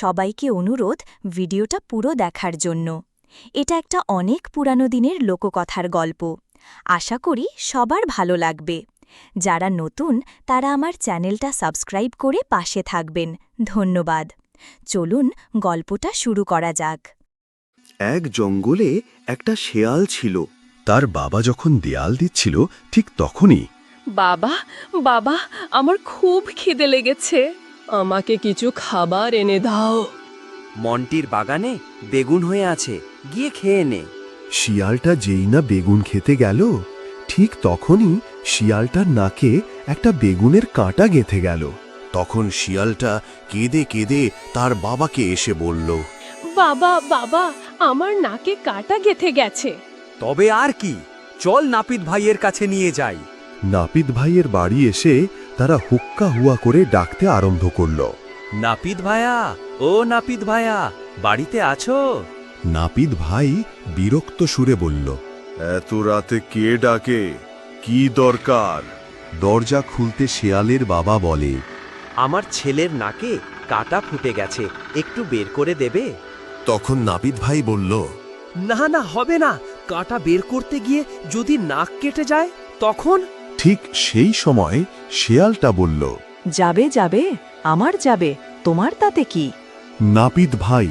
সবাইকে অনুরোধ ভিডিওটা পুরো দেখার জন্য। এটা একটা অনেক পুরানো দিনের লোককথার গল্প। আশা করি সবার ভালো লাগবে। যারা নতুন তারা আমার চ্যানেলটা সাবস্ক্রাইব করে পাশে থাকবেন। ধন্যবাদ। চলুন গল্পটা শুরু করা যাক। এক জঙ্গলে একটা শেয়াল ছিল। তার বাবা যখন দেয়াল দিচ্ছিল ঠিক তখনই বাবা বাবা আমার খুব খিদে লেগেছে। আমাকে কিছু খাবার এনে দাও। মন্টির বাগানে বেগুন হয়ে আছে গিয়ে খেয়ে নে। শিয়ালটা যেই না বেগুন খেতে গেল ঠিক তখনই শিয়ালটার নাকে একটা বেগুনের কাঁটা গেঁথে গেল। তখন শিয়ালটা কেঁদে কেঁদে তার বাবাকে এসে বলল বাবা বাবা আমার নাকে কাঁটা গেথে গেছে। তবে আর কি চল নাপিত ভাইয়ের কাছে নিয়ে যাই। নাপিত ভাইয়ের বাড়ি এসে তারা হুক্কা হুয়া করে ডাকতে আরম্ভ করল। নাপিত ভাইয়া ও নাপিত ভাইয়া বাড়িতে আছো? নাপিত ভাই বিরক্ত সুরে বলল এত রাতে কে ডাকে? কি দরকার? দরজা খুলতে শেয়ালের বাবা বলে আমার ছেলের নাকে কাটা ফুটে গেছে একটু বের করে দেবে? তখন নাপিত ভাই বলল না না হবে না। কাটা বের করতে গিয়ে যদি নাক কেটে যায় তখন ঠিক সেই সময় শেয়ালটা বলল যাবে যাবে আমার যাবে তোমার তাতে কি? নাপিত ভাই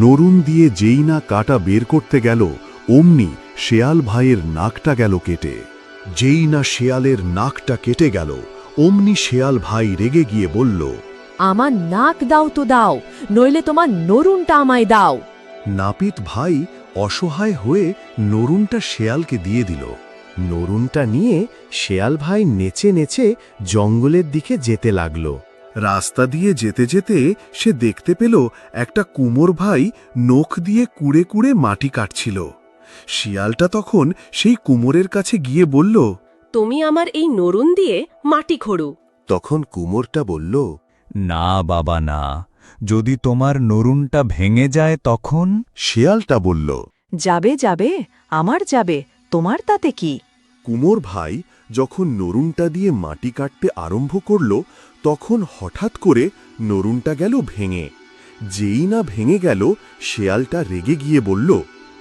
নরুন দিয়ে যেই না কাটা বের করতে গেল অমনি শেয়াল ভাইয়ের নাকটা গেল কেটে। যেই না শেয়ালের নাকটা কেটে গেল অমনি শেয়াল ভাই রেগে গিয়ে বলল আমার নাক দাও তো দাও নইলে তোমার নরুনটা আমায় দাও। নাপিত ভাই অসহায় হয়ে নরুনটা শেয়ালকে দিয়ে দিল। নরুনটা নিয়ে শেয়াল ভাই নেচে নেচে জঙ্গলের দিকে যেতে লাগল। রাস্তা দিয়ে যেতে যেতে সে দেখতে পেল একটা কুমোর ভাই নখ দিয়ে কুড়ে কুড়ে মাটি কাটছিল। শিয়ালটা তখন সেই কুমোরের কাছে গিয়ে বলল তুমি আমার এই নরুন দিয়ে মাটি খোড়ো। তখন কুমোরটা বলল না বাবা না। যদি তোমার নরুনটা ভেঙে যায় তখন? শিয়ালটা বলল যাবে যাবে আমার যাবে। তোমার তাতে কি? কুমোর ভাই যখন নরুনটা দিয়ে মাটি কাটতে আরম্ভ করল তখন হঠাৎ করে নরুনটা গেল ভেঙে। যেই না ভেঙে গেল শেয়ালটা রেগে গিয়ে বলল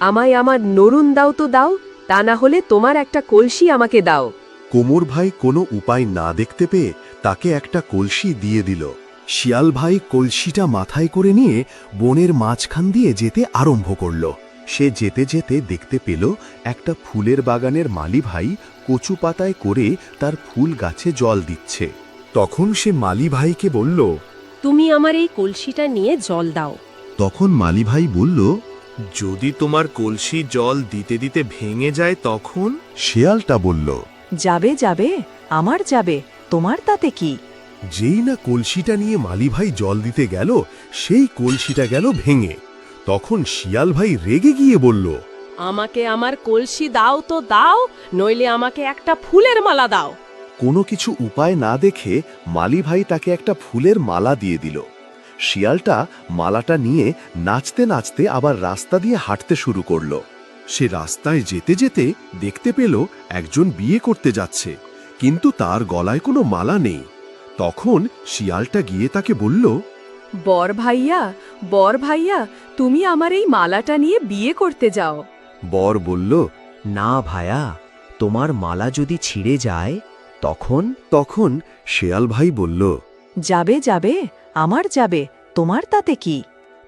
আমায় আমার নরুন দাও তো দাও তা না হলে তোমার একটা কলসি আমাকে দাও। কোমর ভাই কোনো উপায় না দেখতে পেয়ে তাকে একটা কলসি দিয়ে দিল। শিয়াল ভাই কলসিটা মাথায় করে নিয়ে বনের মাঝখান দিয়ে যেতে আরম্ভ করল। সে যেতে যেতে দেখতে পেল একটা ফুলের বাগানের মালি ভাই কচু পাতায় করে তার ফুল গাছে জল দিচ্ছে। তখন সে মালি ভাইকে বলল তুমি আমার এই কলসিটা নিয়ে জল দাও। তখন মালি ভাই বলল যদি তোমার কলসি জল দিতে দিতে ভেঙে যায় তখন? শেয়ালটা বলল যাবে যাবে আমার যাবে তোমার তাতে কি? যেই না কলসিটা নিয়ে মালি ভাই জল দিতে গেল সেই কলসিটা গেল ভেঙে। তখন শিয়াল ভাই রেগে গিয়ে বলল আমাকে আমার কলসি দাও তো দাও নইলে আমাকে একটা ফুলের মালা দাও। কোনো কিছু উপায় না দেখে মালি ভাই তাকে একটা ফুলের মালা দিয়ে দিল। শিয়ালটা মালাটা নিয়ে নাচতে নাচতে আবার রাস্তা দিয়ে হাঁটতে শুরু করল। সে রাস্তায় যেতে যেতে দেখতে পেল একজন বিয়ে করতে যাচ্ছে কিন্তু তার গলায় কোনো মালা নেই। তখন শিয়ালটা গিয়ে তাকে বলল বর ভাইয়া বর ভাইয়া তুমি আমার এই মালাটা নিয়ে বিয়ে করতে যাও। বর বলল না ভায়া তোমার মালা যদি ছিঁড়ে যায় তখন তখন শেয়াল ভাই বলল যাবে যাবে আমার যাবে তোমার তাতে কি?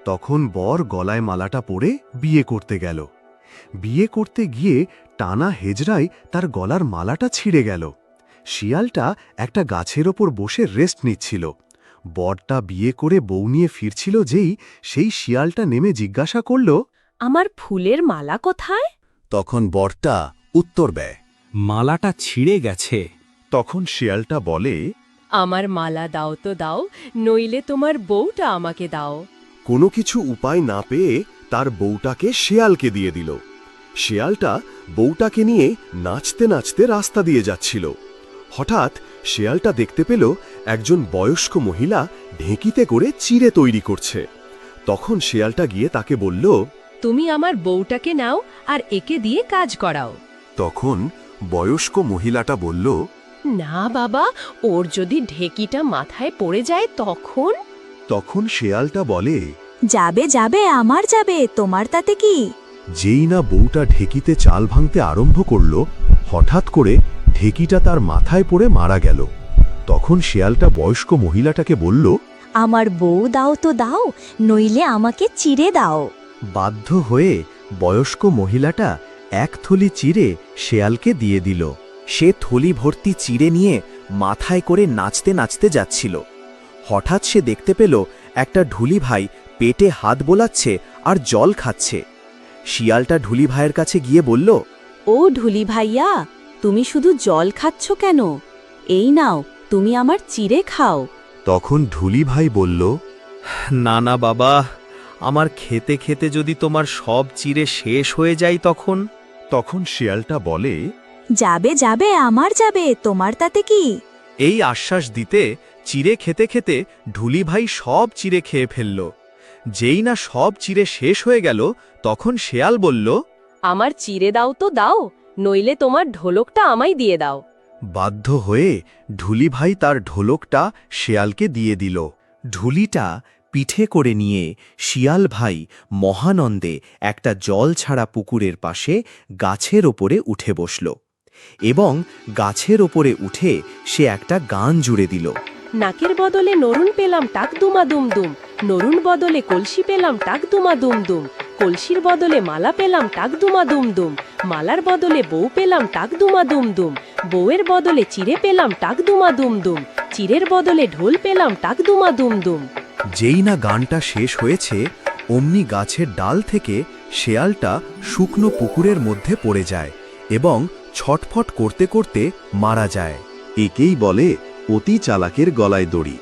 তখন বর গলায় মালাটা পরে বিয়ে করতে গেল। বিয়ে করতে গিয়ে টানা হেজরায় তার গলার মালাটা ছিঁড়ে গেল। শিয়ালটা একটা গাছের ওপর বসে রেস্ট নিচ্ছিল। বরটা বিয়ে করে বউ নিয়ে ফিরছিল যেই সেই শিয়ালটা নেমে জিজ্ঞাসা করল আমার ফুলের মালা কোথায়? তখন বরটা উত্তর দেয় মালাটা ছিঁড়ে গেছে। তখন শিয়ালটা বলে আমার মালা দাও তো দাও নইলে তোমার বউটা আমাকে দাও। কোনো কিছু উপায় না পেয়ে তার বউটাকে শেয়ালকে দিয়ে দিল। শেয়ালটা বউটাকে নিয়ে নাচতে নাচতে রাস্তা দিয়ে যাচ্ছিল। হঠাৎ শেয়ালটা দেখতে পেল একজন বয়স্ক মহিলা ঢেঁকিতে করে চিড়ে তৈরি করছে। তখন শেয়ালটা গিয়ে তাকে বলল তুমি আমার বউটাকে নাও আর একে দিয়ে কাজ করাও। তখন বয়স্ক মহিলাটা বলল না বাবা ওর যদি ঢেকিটা মাথায় পড়ে যায় তখন? তখন শেয়ালটা বলে যাবে যাবে আমার যাবে তোমার তাতে কি? যেই না বউটা ঢেকিতে চাল ভাঙতে আরম্ভ করল হঠাৎ করে ঢেকিটা তার মাথায় পড়ে মারা গেল। তখন শেয়ালটা বয়স্ক মহিলাটাকে বলল আমার বউ দাও তো দাও নইলে আমাকে চিড়ে দাও। বাধ্য হয়ে বয়স্ক মহিলাটা এক থলি চিড়ে শেয়ালকে দিয়ে দিল। সে থলি ভর্তি চিড়ে নিয়ে মাথায় করে নাচতে নাচতে যাচ্ছিল। হঠাৎ সে দেখতে পেল একটা ঢুলি ভাই পেটে হাত বোলাচ্ছে আর জল খাচ্ছে। শিয়ালটা ঢুলি ভাইয়ের কাছে গিয়ে বলল ও ঢুলি ভাইয়া তুমি শুধু জল খাচ্ছ কেন? এই নাও তুমি আমার চিড়ে খাও। তখন ঢুলি ভাই বলল না না বাবা আমার খেতে খেতে যদি তোমার সব চিড়ে শেষ হয়ে যায় তখন? তখন শিয়ালটা বলে যাবে যাবে আমার যাবে তোমার তাতে কি? এই আশ্বাস দিতে চিড়ে খেতে খেতে ঢুলি ভাই সব চিড়ে খেয়ে ফেলল। যেই না সব চিড়ে শেষ হয়ে গেল তখন শেয়াল বলল আমার চিড়ে দাও তো দাও। নইলে তোমার ঢোলকটা আমায় দিয়ে দাও। বাধ্য হয়ে ঢুলি ভাই তার ঢোলকটা শেয়ালকে দিয়ে দিল। ঢুলিটা পিঠে করে নিয়ে শিয়াল ভাই মহানন্দে একটা জল ছাড়া পুকুরের পাশে গাছের ওপরে উঠে বসল। এবং গাছের ওপরে উঠে সে একটা গান জুড়ে দিল। নাকের বদলে নরুন পেলাম টাক দুমা দুম দুম নরুন বদলে কলসি পেলাম টাক দুমা দুম দুম। কলসির বদলে মালা পেলাম টাক দুমা দুম দুম, মালার বদলে বউ পেলাম টাক দুমা দুম দুম, বউয়ের বদলে চিড়ে পেলাম টাক দুমা দুম দুম, চিড়ের বদলে ঢোল পেলাম টাক দুমা দুম দুম। যেই না গানটা শেষ হয়েছে, অমনি গাছের ডাল থেকে শেয়ালটা শুকনো পুকুরের মধ্যে পড়ে যায় এবং ছটফট করতে করতে মারা যায়। একেই বলে অতি চালাকের গলায় দড়ি।